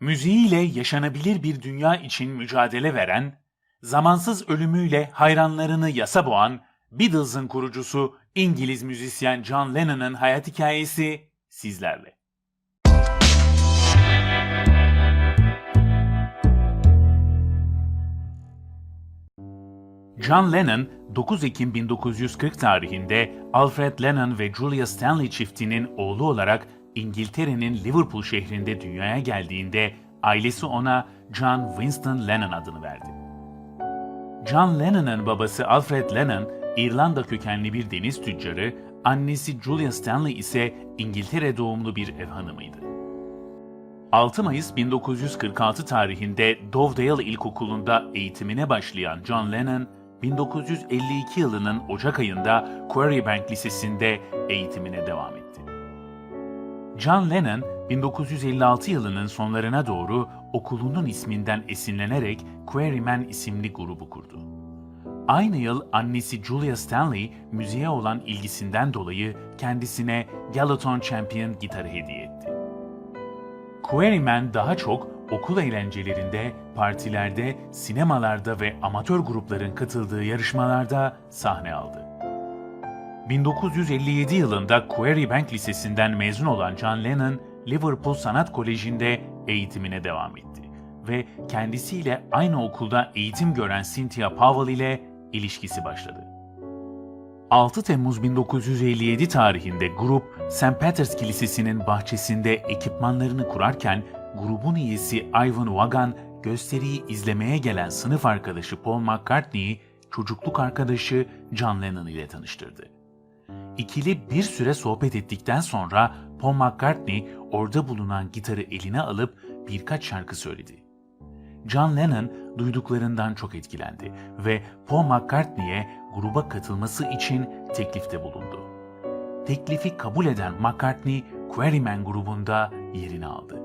müziğiyle yaşanabilir bir dünya için mücadele veren, zamansız ölümüyle hayranlarını yasa boğan Beatles'ın kurucusu İngiliz müzisyen John Lennon'ın hayat hikayesi sizlerle. John Lennon 9 Ekim 1940 tarihinde Alfred Lennon ve Julia Stanley çiftinin oğlu olarak İngiltere'nin Liverpool şehrinde dünyaya geldiğinde ailesi ona John Winston Lennon adını verdi. John Lennon'ın babası Alfred Lennon, İrlanda kökenli bir deniz tüccarı, annesi Julia Stanley ise İngiltere doğumlu bir ev hanımıydı. 6 Mayıs 1946 tarihinde Dovedale İlkokulu'nda eğitimine başlayan John Lennon, 1952 yılının Ocak ayında Quarrybank Lisesi'nde eğitimine devam etti. John Lennon, 1956 yılının sonlarına doğru okulunun isminden esinlenerek Quarrymen isimli grubu kurdu. Aynı yıl annesi Julia Stanley müziğe olan ilgisinden dolayı kendisine Gallaton Champion gitarı hediye etti. Quarrymen daha çok okul eğlencelerinde, partilerde, sinemalarda ve amatör grupların katıldığı yarışmalarda sahne aldı. 1957 yılında Quarrybank Lisesi'nden mezun olan John Lennon, Liverpool Sanat Koleji'nde eğitimine devam etti ve kendisiyle aynı okulda eğitim gören Cynthia Powell ile ilişkisi başladı. 6 Temmuz 1957 tarihinde grup St. Peter's Kilisesi'nin bahçesinde ekipmanlarını kurarken grubun üyesi Ivan Wagan gösteriyi izlemeye gelen sınıf arkadaşı Paul McCartney'i çocukluk arkadaşı John Lennon ile tanıştırdı. İkili bir süre sohbet ettikten sonra Paul McCartney orada bulunan gitarı eline alıp birkaç şarkı söyledi. John Lennon duyduklarından çok etkilendi ve Paul McCartney'e gruba katılması için teklifte bulundu. Teklifi kabul eden McCartney, Quarrymen grubunda yerini aldı.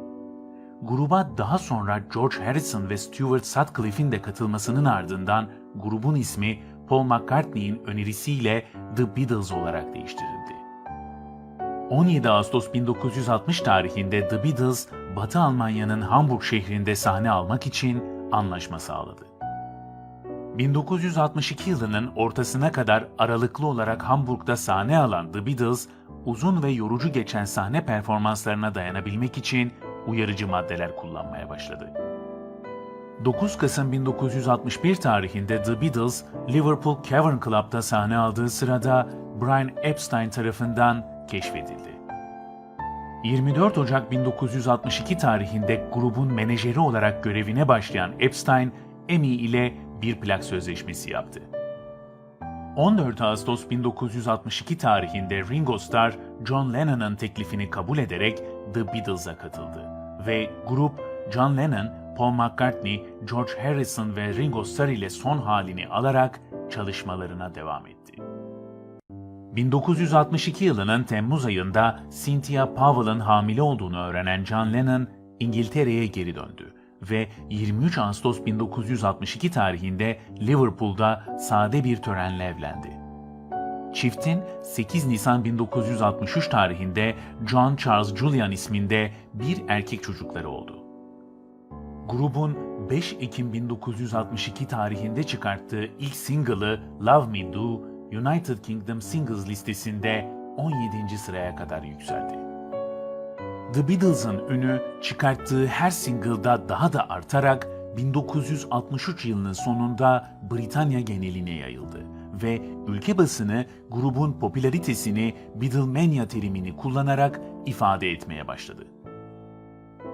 Gruba daha sonra George Harrison ve Stuart Sutcliffe'in de katılmasının ardından grubun ismi Paul McCartney'in önerisiyle The Beatles olarak değiştirildi. 17 Ağustos 1960 tarihinde The Beatles, Batı Almanya'nın Hamburg şehrinde sahne almak için anlaşma sağladı. 1962 yılının ortasına kadar aralıklı olarak Hamburg'da sahne alan The Beatles, uzun ve yorucu geçen sahne performanslarına dayanabilmek için uyarıcı maddeler kullanmaya başladı. 9 Kasım 1961 tarihinde The Beatles, Liverpool Cavern Club'da sahne aldığı sırada Brian Epstein tarafından keşfedildi. 24 Ocak 1962 tarihinde grubun menajeri olarak görevine başlayan Epstein, Amy ile bir plak sözleşmesi yaptı. 14 Ağustos 1962 tarihinde Ringo Starr, John Lennon'ın teklifini kabul ederek The Beatles'a katıldı ve grup John Lennon, Paul McCartney, George Harrison ve Ringo Starr ile son halini alarak çalışmalarına devam etti. 1962 yılının Temmuz ayında Cynthia Powell'ın hamile olduğunu öğrenen John Lennon İngiltere'ye geri döndü ve 23 Ağustos 1962 tarihinde Liverpool'da sade bir törenle evlendi. Çiftin 8 Nisan 1963 tarihinde John Charles Julian isminde bir erkek çocukları oldu. Grubun 5 Ekim 1962 tarihinde çıkarttığı ilk single'ı Love Me Do, United Kingdom Singles listesinde 17. sıraya kadar yükseldi. The Beatles'ın ünü çıkarttığı her single'da daha da artarak 1963 yılının sonunda Britanya geneline yayıldı ve ülke basını grubun popülaritesini Beatlemania terimini kullanarak ifade etmeye başladı.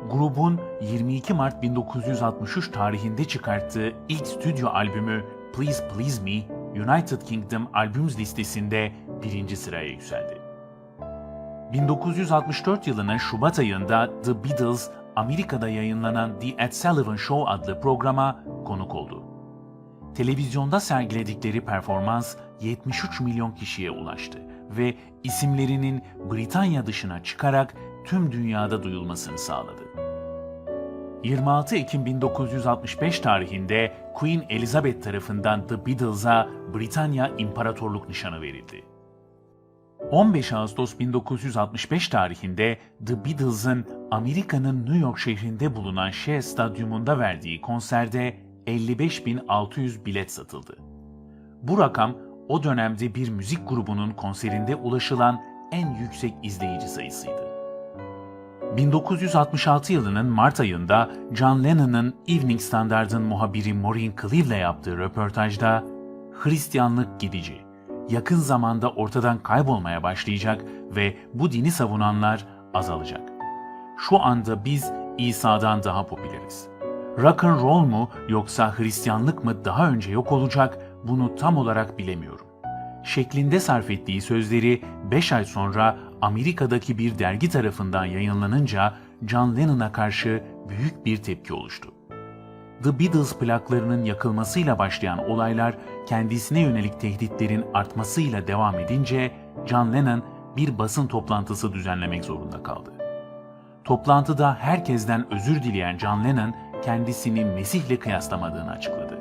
Grubun 22 Mart 1963 tarihinde çıkarttığı ilk stüdyo albümü Please Please Me, United Kingdom Albums listesinde birinci sıraya yükseldi. 1964 yılının Şubat ayında The Beatles, Amerika'da yayınlanan The Ed Sullivan Show adlı programa konuk oldu. Televizyonda sergiledikleri performans 73 milyon kişiye ulaştı ve isimlerinin Britanya dışına çıkarak tüm dünyada duyulmasını sağladı. 26 Ekim 1965 tarihinde Queen Elizabeth tarafından The Beatles'a Britanya İmparatorluk Nişanı verildi. 15 Ağustos 1965 tarihinde The Beatles'ın Amerika'nın New York şehrinde bulunan Shea Stadyumunda verdiği konserde 55.600 bilet satıldı. Bu rakam o dönemde bir müzik grubunun konserinde ulaşılan en yüksek izleyici sayısıydı. 1966 yılının Mart ayında John Lennon'ın Evening Standard'ın muhabiri Maureen Cleave'le yaptığı röportajda Hristiyanlık gidici, yakın zamanda ortadan kaybolmaya başlayacak ve bu dini savunanlar azalacak. Şu anda biz İsa'dan daha popüleriz. Rock and roll mu yoksa Hristiyanlık mı daha önce yok olacak bunu tam olarak bilemiyorum. Şeklinde sarf ettiği sözleri 5 ay sonra Amerika'daki bir dergi tarafından yayınlanınca John Lennon'a karşı büyük bir tepki oluştu. The Beatles plaklarının yakılmasıyla başlayan olaylar kendisine yönelik tehditlerin artmasıyla devam edince John Lennon bir basın toplantısı düzenlemek zorunda kaldı. Toplantıda herkesten özür dileyen John Lennon kendisini Mesih'le kıyaslamadığını açıkladı.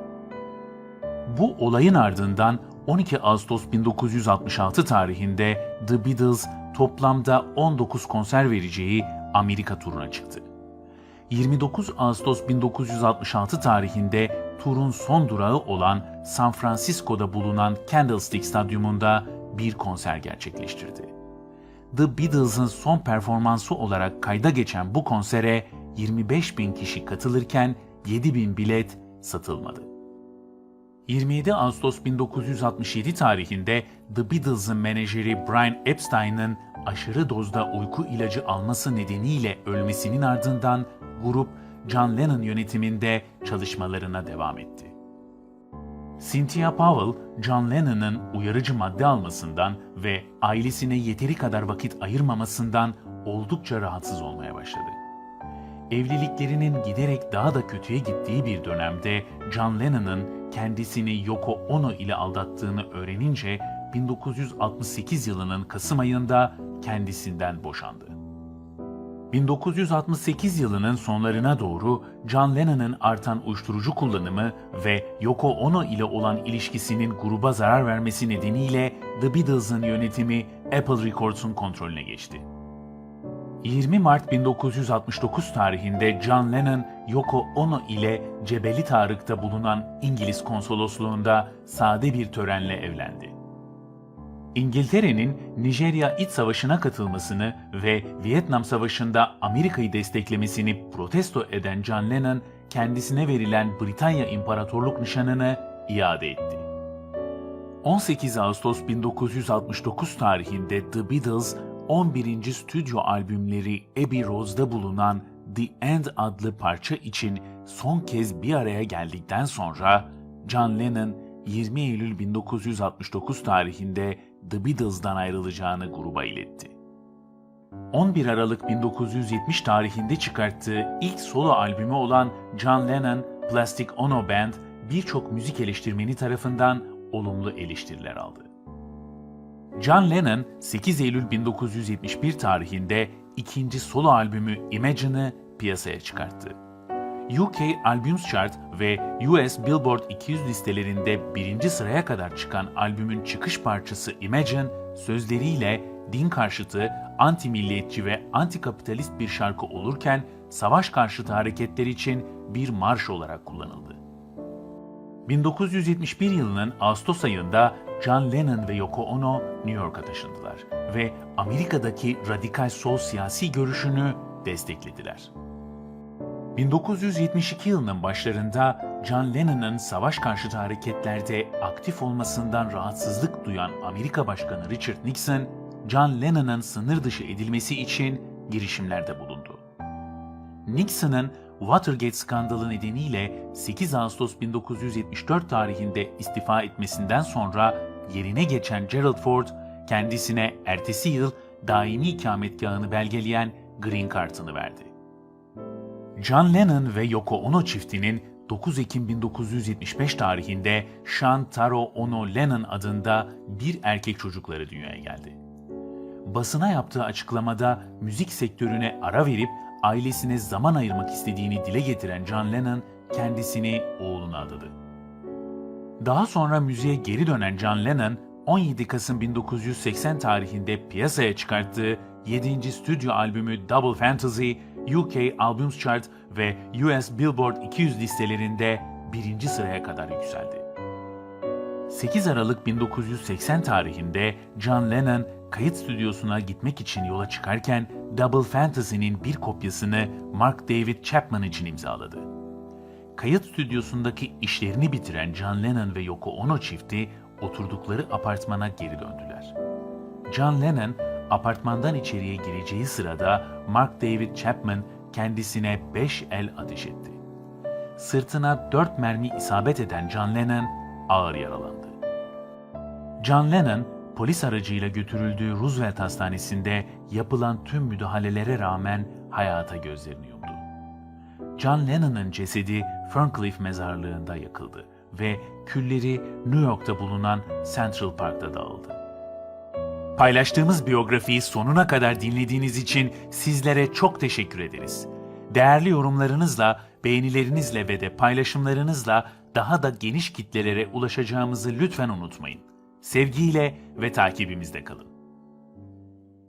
Bu olayın ardından 12 Ağustos 1966 tarihinde The Beatles toplamda 19 konser vereceği Amerika turuna çıktı. 29 Ağustos 1966 tarihinde turun son durağı olan San Francisco'da bulunan Candlestick Stadyumunda bir konser gerçekleştirdi. The Beatles'ın son performansı olarak kayda geçen bu konsere 25 bin kişi katılırken 7 bin bilet satılmadı. 27 Ağustos 1967 tarihinde The Beatles'ın menajeri Brian Epstein'ın aşırı dozda uyku ilacı alması nedeniyle ölmesinin ardından grup John Lennon yönetiminde çalışmalarına devam etti. Cynthia Powell, John Lennon'ın uyarıcı madde almasından ve ailesine yeteri kadar vakit ayırmamasından oldukça rahatsız olmaya başladı. Evliliklerinin giderek daha da kötüye gittiği bir dönemde John Lennon'ın kendisini Yoko Ono ile aldattığını öğrenince 1968 yılının Kasım ayında kendisinden boşandı. 1968 yılının sonlarına doğru John Lennon'ın artan uyuşturucu kullanımı ve Yoko Ono ile olan ilişkisinin gruba zarar vermesi nedeniyle The Beatles'ın yönetimi Apple Records'un kontrolüne geçti. 20 Mart 1969 tarihinde John Lennon, Yoko Ono ile Cebeli Tarık'ta bulunan İngiliz konsolosluğunda sade bir törenle evlendi. İngiltere'nin Nijerya İç Savaşı'na katılmasını ve Vietnam Savaşı'nda Amerika'yı desteklemesini protesto eden John Lennon, kendisine verilen Britanya İmparatorluk nişanını iade etti. 18 Ağustos 1969 tarihinde The Beatles, 11. stüdyo albümleri Abbey Road'da bulunan The End adlı parça için son kez bir araya geldikten sonra John Lennon 20 Eylül 1969 tarihinde The Beatles'dan ayrılacağını gruba iletti. 11 Aralık 1970 tarihinde çıkarttığı ilk solo albümü olan John Lennon Plastic Ono Band birçok müzik eleştirmeni tarafından olumlu eleştiriler aldı. John Lennon 8 Eylül 1971 tarihinde ikinci solo albümü Imagine'ı piyasaya çıkarttı. UK Albums Chart ve US Billboard 200 listelerinde birinci sıraya kadar çıkan albümün çıkış parçası Imagine, sözleriyle din karşıtı, anti-milliyetçi ve anti-kapitalist bir şarkı olurken savaş karşıtı hareketler için bir marş olarak kullanıldı. 1971 yılının Ağustos ayında John Lennon ve Yoko Ono New York'a taşındılar ve Amerika'daki radikal sol siyasi görüşünü desteklediler. 1972 yılının başlarında John Lennon'ın savaş karşıtı hareketlerde aktif olmasından rahatsızlık duyan Amerika Başkanı Richard Nixon, John Lennon'ın sınır dışı edilmesi için girişimlerde bulundu. Nixon'ın Watergate skandalı nedeniyle 8 Ağustos 1974 tarihinde istifa etmesinden sonra yerine geçen Gerald Ford, kendisine ertesi yıl daimi ikametgahını belgeleyen Green Card'ını verdi. John Lennon ve Yoko Ono çiftinin 9 Ekim 1975 tarihinde Sean Taro Ono Lennon adında bir erkek çocukları dünyaya geldi. Basına yaptığı açıklamada müzik sektörüne ara verip ailesine zaman ayırmak istediğini dile getiren John Lennon kendisini oğluna adadı. Daha sonra müziğe geri dönen John Lennon 17 Kasım 1980 tarihinde piyasaya çıkarttığı 7. stüdyo albümü Double Fantasy, UK Albums Chart ve US Billboard 200 listelerinde birinci sıraya kadar yükseldi. 8 Aralık 1980 tarihinde John Lennon kayıt stüdyosuna gitmek için yola çıkarken Double Fantasy'nin bir kopyasını Mark David Chapman için imzaladı. Kayıt stüdyosundaki işlerini bitiren John Lennon ve Yoko Ono çifti oturdukları apartmana geri döndüler. John Lennon apartmandan içeriye gireceği sırada Mark David Chapman kendisine 5 el ateş etti. Sırtına 4 mermi isabet eden John Lennon ağır yaralandı. John Lennon polis aracıyla götürüldüğü Roosevelt Hastanesi'nde yapılan tüm müdahalelere rağmen hayata gözlerini yumdu. John Lennon'ın cesedi Ferncliff mezarlığında yakıldı ve külleri New York'ta bulunan Central Park'ta dağıldı. Paylaştığımız biyografiyi sonuna kadar dinlediğiniz için sizlere çok teşekkür ederiz. Değerli yorumlarınızla, beğenilerinizle ve de paylaşımlarınızla daha da geniş kitlelere ulaşacağımızı lütfen unutmayın. Sevgiyle ve takibimizde kalın.